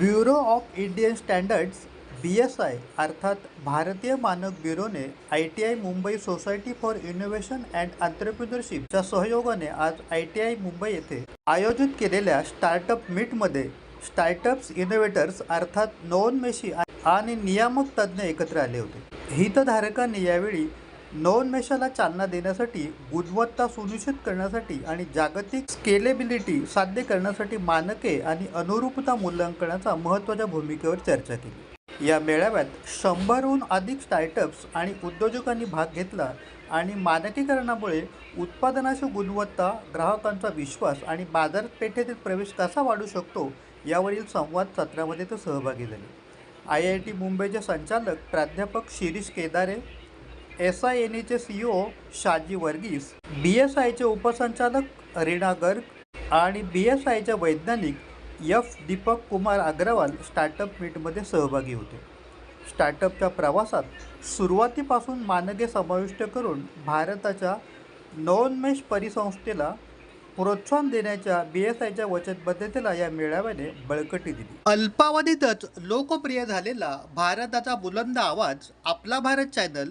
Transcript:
Bureau of Indian standards B S I अर्थात भारतीय मानक ब्युरोने I T I Mumbai society for innovation and एंटरप्रिनरशिपच्या सहयोगाने आज आय टी आय मुंबई येथे आयोजित केलेल्या स्टार्टअप मीटमध्ये स्टार्टअप्स इनोव्हेटर्स अर्थात नवोन्मेषी आणि नियामक तज्ज्ञ एकत्र आले होते. हितधारकांनी यावेळी नवोन्मेषाला चालना देण्यासाठी गुणवत्ता सुनिश्चित करण्यासाठी आणि जागतिक स्केलेबिलिटी साध्य करण्यासाठी मानके आणि अनुरूपता मूल्यांकनाचा महत्त्वाच्या भूमिकेवर चर्चा केली. या मेळाव्यात शंभरहून अधिक स्टार्टअप्स आणि उद्योजकांनी भाग घेतला आणि मानकीकरणामुळे उत्पादनाची गुणवत्ता ग्राहकांचा विश्वास आणि बाजारपेठेतील प्रवेश कसा वाढू शकतो यावरील संवाद सत्रामध्ये ते सहभागी झाले. आय आय टी मुंबईचे संचालक प्राध्यापक Shirish Kedare S I N एचे C O Shaji Varghese B S आयचे उपसंचालक रीना गर्ग आणि बी एस आयचे वैज्ञानिक यफ दीपक कुमार अग्रवाल स्टार्टअप मीटमध्ये सहभागी होते. स्टार्टअपच्या प्रवासात सुरुवातीपासून मानके समाविष्ट करून भारताच्या नवोन्मेष परिसंस्थेला प्रोत्साहन देण्याच्या बी एस आयच्या वचनबद्धतेला या मेळाव्याने बळकटी दिली. अल्पावधीतच लोकप्रिय झालेला भारताचा बुलंद आवाज आपला Bharat channel